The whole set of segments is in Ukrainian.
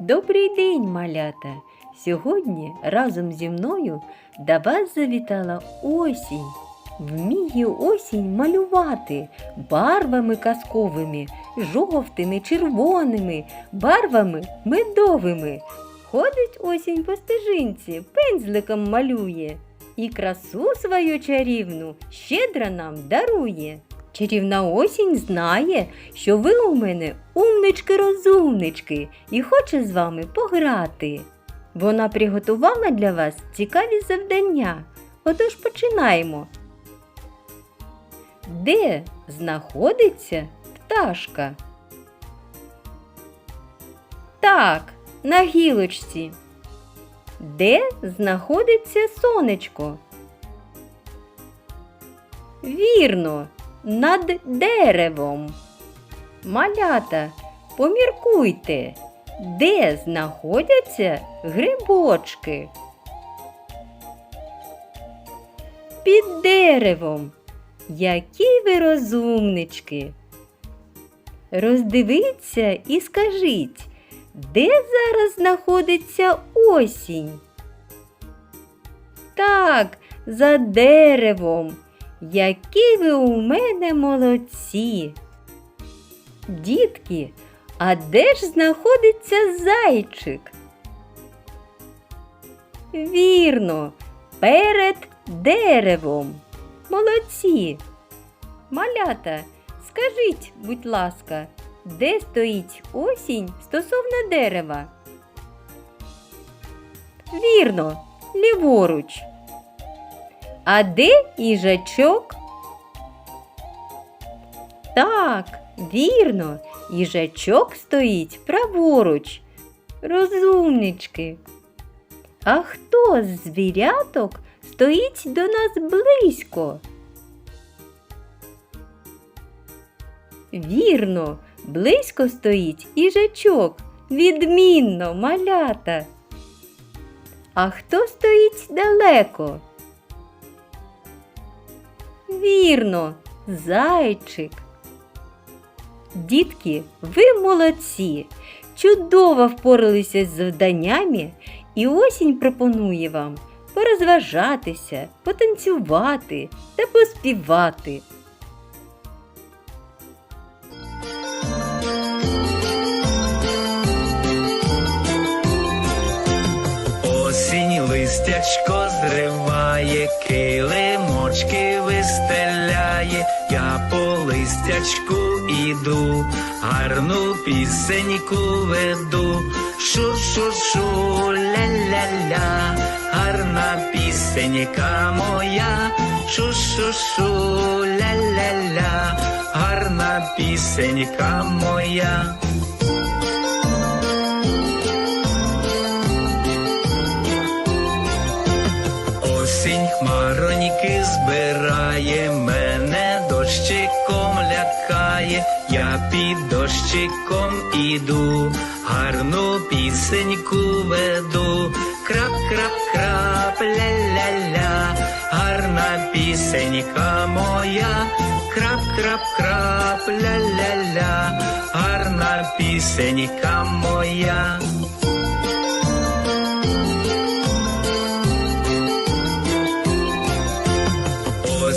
Добрий день, малята! Сьогодні разом зі мною до вас завітала осінь. Вміє осінь малювати барвами казковими, жовтими, червоними, барвами медовими. Ходить осінь по стежинці, пензликом малює і красу свою чарівну щедро нам дарує. Чарівна осінь знає, що ви у мене умнички-розумнички і хоче з вами пограти. Вона приготувала для вас цікаві завдання. Отож починаємо. Де знаходиться пташка? Так, на гілочці. Де знаходиться сонечко? Вірно, над деревом. Малята, поміркуйте, де знаходяться грибочки? Під деревом. Які ви розумнички. Роздивіться і скажіть, де зараз знаходиться осінь? Так, за деревом. Які ви у мене молодці. Дітки, а де ж знаходиться зайчик? Вірно, перед деревом. Молодці. Малята, скажіть, будь ласка, де стоїть осінь стосовно дерева? Вірно, ліворуч. А де їжачок? Так, вірно, їжачок стоїть праворуч. Розумнички. А хто з звіряток стоїть до нас близько? Вірно, близько стоїть їжачок. Відмінно, малята. А хто стоїть далеко? Вірно, зайчик. Дітки, ви молодці! Чудово впоралися з завданнями, і осінь пропонує вам порозважатися, потанцювати та поспівати. Осінь листячко зриває, килимочки вистеляє, я по листячку іду, гарну пісеньку веду, шу-шу-шу, ля-ля-ля, гарна пісенька моя, шу-шу-шу, ля-ля-ля, гарна пісенька моя. Осінь хмароньки збирає, мене дощиком лякає, я під дощиком іду, гарну пісеньку веду, крап-крап-крап, ля-ля-ля, гарна пісенька моя, крап-крап-крап, ля-ля-ля, гарна пісенька моя.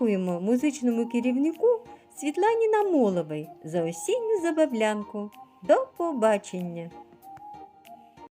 Дякуємо музичному керівнику Світлані Намоловій за осінню забавлянку. До побачення!